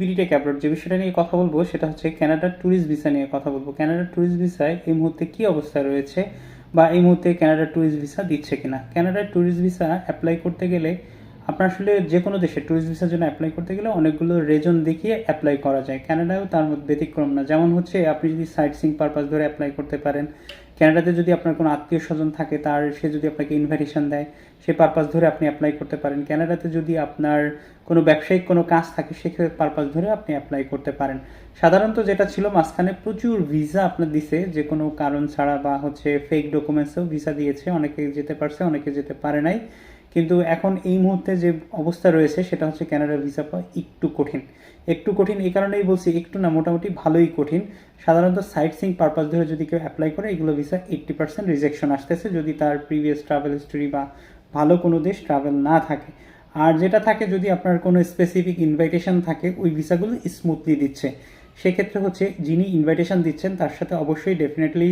BDTech abroad যে বিষয়টা নিয়ে কথা বলব সেটা হচ্ছে ক্যানাডার ট্যুরিস্ট ভিসা নিয়ে কথা বলব। ক্যানাডার ট্যুরিস্ট ভিসায় এই মুহূর্তে কী অবস্থা রয়েছে বা এই মুহূর্তে ক্যানাডার ট্যুরিস্ট ভিসা দিচ্ছে কিনা? ক্যানাডার ট্যুরিস্ট ভিসা অ্যাপ্লাই করতে গেলে আপনার আসলে যে কোনো দেশে ট্যুরিস্ট ভিসার জন্য অ্যাপ্লাই করতে গেলে অনেকগুলো রেজন দেখিয়ে অ্যাপ্লাই করা যায়। ক্যানাডাও তার মধ্যে ব্যতিক্রম না। যেমন হচ্ছে, আপনি যদি সাইট সিং পারপাস ধরে অ্যাপ্লাই করতে পারেন ক্যানাডাতে যদি আপনার কোনো আত্মীয় স্বজন থাকে, তার, সে যদি আপনাকে ইনভাইটেশন দেয়, সে পারপাস ধরে আপনি অ্যাপ্লাই করতে পারেন। ক্যানাডাতে যদি আপনার কোনো ব্যবসায়িক কোনো কাজ থাকে, সেক্ষেত্রে পারপাস ধরে আপনি অ্যাপ্লাই করতে পারেন। সাধারণত যেটা ছিল মাঝখানে, প্রচুর ভিসা আপনার দিছে যে কোনো কারণ ছাড়া বা হচ্ছে ফেক ডকুমেন্টসেও ভিসা দিয়েছে। অনেকে যেতে পারছে, অনেকে যেতে পারে নাই। কিন্তু এখন এই মুহূর্তে যে অবস্থা রয়েছে, সেটা হচ্ছে ক্যানাডার ভিসা পাওয়া একটু কঠিন। একটু কঠিন এই কারণেই বলছি, একটু না, মোটামুটি ভালোই কঠিন। সাধারণত সাইট সিং পারপাস ধরে যদি কেউ অ্যাপ্লাই করে, এগুলো ভিসা এইট্টি পার্সেন্ট রিজেকশন আসতেছে। যদি তার প্রিভিয়াস ট্রাভেল হিস্টোরি বা ভালো কোনো দেশ ট্রাভেল না থাকে। আর যেটা থাকে, যদি আপনার কোনো স্পেসিফিক ইনভাইটেশন থাকে, ওই ভিসাগুলো স্মুথলি দিচ্ছে। সেক্ষেত্রে হচ্ছে, যিনি ইনভাইটেশন দিচ্ছেন, তার সাথে অবশ্যই ডেফিনেটলি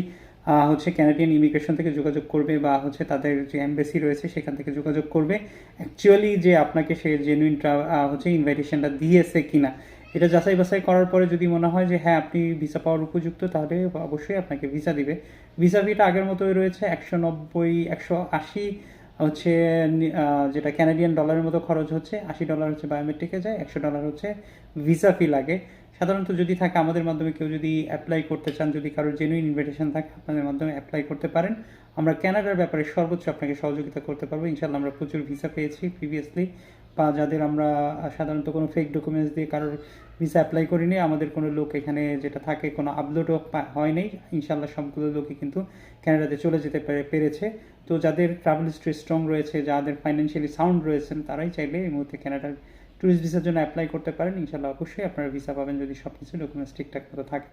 হচ্ছে ক্যানাডিয়ান ইমিগ্রেশন থেকে যোগাযোগ করবে বা হচ্ছে তাদের যে অ্যাম্বাসি রয়েছে সেখান থেকে যোগাযোগ করবে। অ্যাকচুয়ালি যে আপনাকে সে জেনুইন হচ্ছে ইনভাইটেশনটা দিয়েছে কিনা, এটা যাচাই বাছাই করার পরে যদি মনে হয় যে হ্যাঁ আপনি ভিসা পাওয়ার উপযুক্ত, তাহলে অবশ্যই আপনাকে ভিসা দিবে। ভিসা ফিটা আগের মতোই রয়েছে, একশো নব্বই, একশো আশি হচ্ছে যেটা ক্যানাডিয়ান ডলারের মতো খরচ হচ্ছে, আশি ডলার হচ্ছে বায়োমেট্রিকে যায়, একশো ডলার হচ্ছে ভিসা ফি লাগে। সাধারণত যদি থাকে আমাদের মাধ্যমে, কেউ যদি অ্যাপ্লাই করতে চান, যদি কারোর জেনুইন ইনভিটেশন থাকে, আপনাদের মাধ্যমে অ্যাপ্লাই করতে পারেন। আমরা ক্যানাডার ব্যাপারে সর্বোচ্চ আপনাকে সহযোগিতা করতে পারব। ইনশাল্লাহ আমরা প্রচুর ভিসা পেয়েছি প্রিভিয়াসলি বা যাদের আমরা সাধারণত কোনো ফেক ডকুমেন্টস দিয়ে কারোর ভিসা অ্যাপ্লাই করিনি, আমাদের কোনো লোক এখানে যেটা থাকে কোনো আপলোডও হয় নাই ইনশাল্লাহ সবগুলো লোকই কিন্তু ক্যানাডাতে চলে যেতে পেরে- পেরেছে। তো যাদের ট্রাভেল হিস্ট্রি স্ট্রং রয়েছে, যাদের ফাইন্যান্সিয়ালি সাউন্ড রয়েছেন, তারাই চাইলে এই মুহূর্তে ক্যানাডার ট্যুরিস্ট ভিসার জন্য অ্যাপ্লাই করতে পারেন। ইনশাল্লাহ অবশ্যই আপনারা ভিসা পাবেন যদি সব কিছু ডকুমেন্টস ঠিকঠাক মতো থাকে।